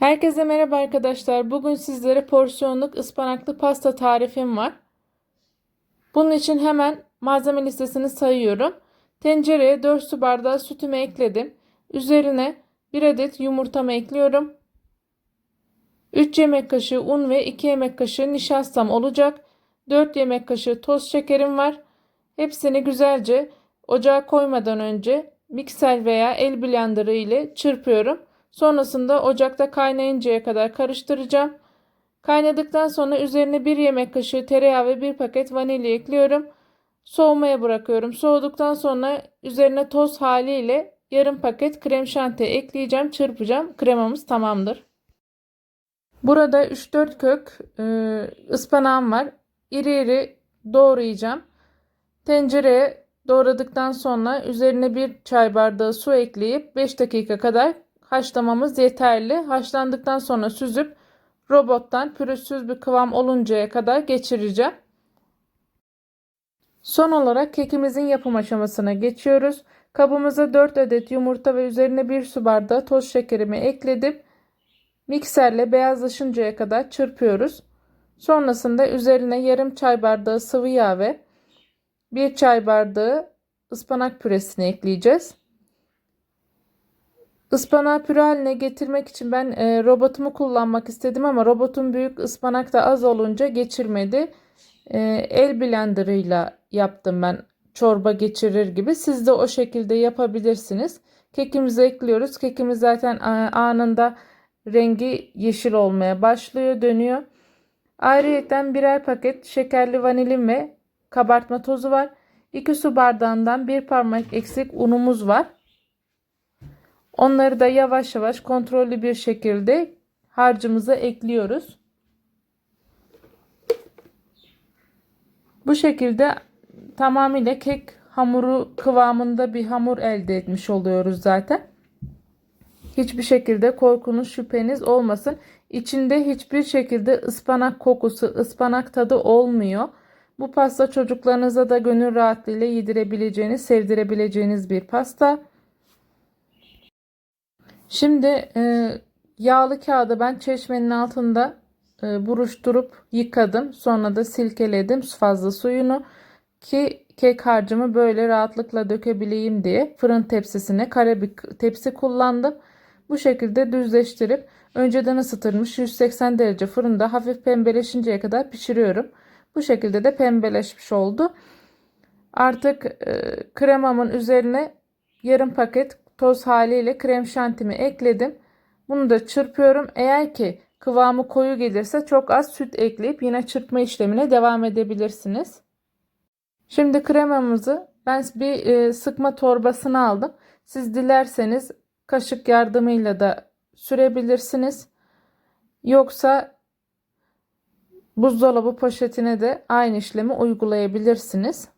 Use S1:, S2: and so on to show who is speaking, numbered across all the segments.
S1: Herkese merhaba arkadaşlar. Bugün sizlere porsiyonluk ıspanaklı pasta tarifim var. Bunun için hemen malzeme listesini sayıyorum. Tencereye 4 su bardağı sütümü ekledim. Üzerine 1 adet yumurtamı ekliyorum. 3 yemek kaşığı un ve 2 yemek kaşığı nişastam olacak. 4 yemek kaşığı toz şekerim var. Hepsini güzelce ocağa koymadan önce mikser veya el blenderı ile çırpıyorum. Sonrasında ocakta kaynayıncaya kadar karıştıracağım. Kaynadıktan sonra üzerine 1 yemek kaşığı tereyağı ve 1 paket vanilya ekliyorum. Soğumaya bırakıyorum. Soğuduktan sonra üzerine toz haliyle yarım paket krem şanti ekleyeceğim. Çırpacağım. Kremamız tamamdır. Burada 3-4 kök e, ıspanağım var. İri iri doğrayacağım. Tencereye doğradıktan sonra üzerine bir çay bardağı su ekleyip 5 dakika kadar haşlamamız yeterli. Haşlandıktan sonra süzüp robottan pürüzsüz bir kıvam oluncaya kadar geçireceğim. Son olarak kekimizin yapım aşamasına geçiyoruz. Kabımıza 4 adet yumurta ve üzerine 1 su bardağı toz şekerimi ekledim. Mikserle beyazlaşıncaya kadar çırpıyoruz. Sonrasında üzerine yarım çay bardağı sıvı yağ ve 1 çay bardağı ıspanak püresini ekleyeceğiz. Ispanağı püre haline getirmek için ben e, robotumu kullanmak istedim ama robotun büyük ıspanak da az olunca geçirmedi. E, el blenderıyla yaptım ben çorba geçirir gibi. Siz de o şekilde yapabilirsiniz. Kekimizi ekliyoruz. Kekimiz zaten anında rengi yeşil olmaya başlıyor, dönüyor. Ayrıyeten birer paket şekerli vanilin ve kabartma tozu var. 2 su bardağından bir parmak eksik unumuz var. Onları da yavaş yavaş kontrollü bir şekilde harcımıza ekliyoruz. Bu şekilde tamamıyla kek hamuru kıvamında bir hamur elde etmiş oluyoruz zaten. Hiçbir şekilde korkunuz şüpheniz olmasın. İçinde hiçbir şekilde ıspanak kokusu, ıspanak tadı olmuyor. Bu pasta çocuklarınıza da gönül rahatlığıyla yedirebileceğiniz, sevdirebileceğiniz bir pasta. Şimdi e, yağlı kağıdı ben çeşmenin altında e, buruşturup yıkadım. Sonra da silkeledim fazla suyunu ki kek harcımı böyle rahatlıkla dökebileyim diye fırın tepsisine kare bir tepsi kullandım. Bu şekilde düzleştirip önceden ısıtılmış 180 derece fırında hafif pembeleşinceye kadar pişiriyorum. Bu şekilde de pembeleşmiş oldu. Artık e, kremamın üzerine yarım paket toz haliyle krem şantimi ekledim. Bunu da çırpıyorum. Eğer ki kıvamı koyu gelirse çok az süt ekleyip yine çırpma işlemine devam edebilirsiniz. Şimdi kremamızı ben bir e, sıkma torbasına aldım. Siz dilerseniz kaşık yardımıyla da sürebilirsiniz. Yoksa buzdolabı poşetine de aynı işlemi uygulayabilirsiniz.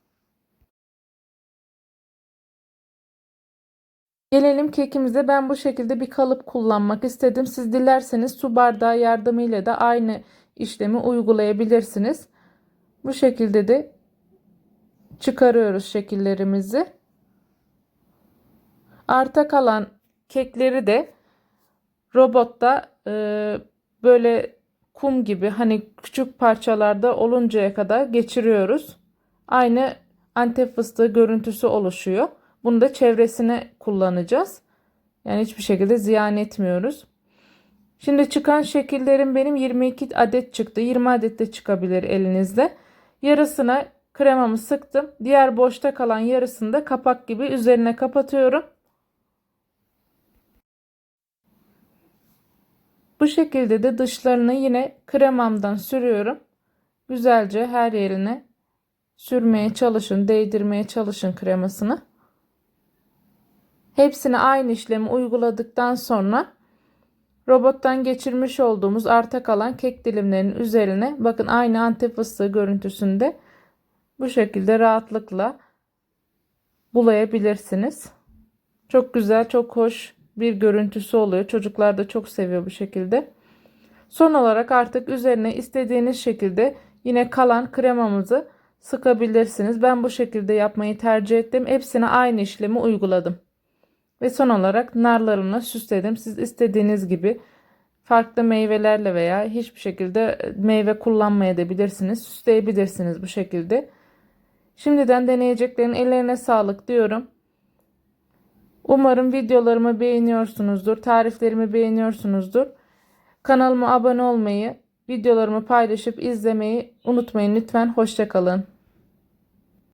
S1: Gelelim kekimize. Ben bu şekilde bir kalıp kullanmak istedim. Siz dilerseniz su bardağı yardımıyla da aynı işlemi uygulayabilirsiniz. Bu şekilde de çıkarıyoruz şekillerimizi. Arta kalan kekleri de robotta e, böyle kum gibi hani küçük parçalarda oluncaya kadar geçiriyoruz. Aynı antep fıstığı görüntüsü oluşuyor. Bunu da çevresine kullanacağız. Yani hiçbir şekilde ziyan etmiyoruz. Şimdi çıkan şekillerim benim 22 adet çıktı. 20 adet de çıkabilir elinizde. Yarısına kremamı sıktım. Diğer boşta kalan yarısını da kapak gibi üzerine kapatıyorum. Bu şekilde de dışlarını yine kremamdan sürüyorum. Güzelce her yerine sürmeye çalışın, değdirmeye çalışın kremasını. Hepsini aynı işlemi uyguladıktan sonra robottan geçirmiş olduğumuz arta kalan kek dilimlerinin üzerine bakın aynı antep fıstığı görüntüsünde bu şekilde rahatlıkla bulayabilirsiniz. Çok güzel, çok hoş bir görüntüsü oluyor. Çocuklar da çok seviyor bu şekilde. Son olarak artık üzerine istediğiniz şekilde yine kalan kremamızı sıkabilirsiniz. Ben bu şekilde yapmayı tercih ettim. Hepsine aynı işlemi uyguladım. Ve son olarak narlarımla süsledim. Siz istediğiniz gibi farklı meyvelerle veya hiçbir şekilde meyve kullanmayabilirsiniz. Süsleyebilirsiniz bu şekilde. Şimdiden deneyeceklerin ellerine sağlık diyorum. Umarım videolarımı beğeniyorsunuzdur, tariflerimi beğeniyorsunuzdur. Kanalıma abone olmayı, videolarımı paylaşıp izlemeyi unutmayın lütfen. Hoşçakalın.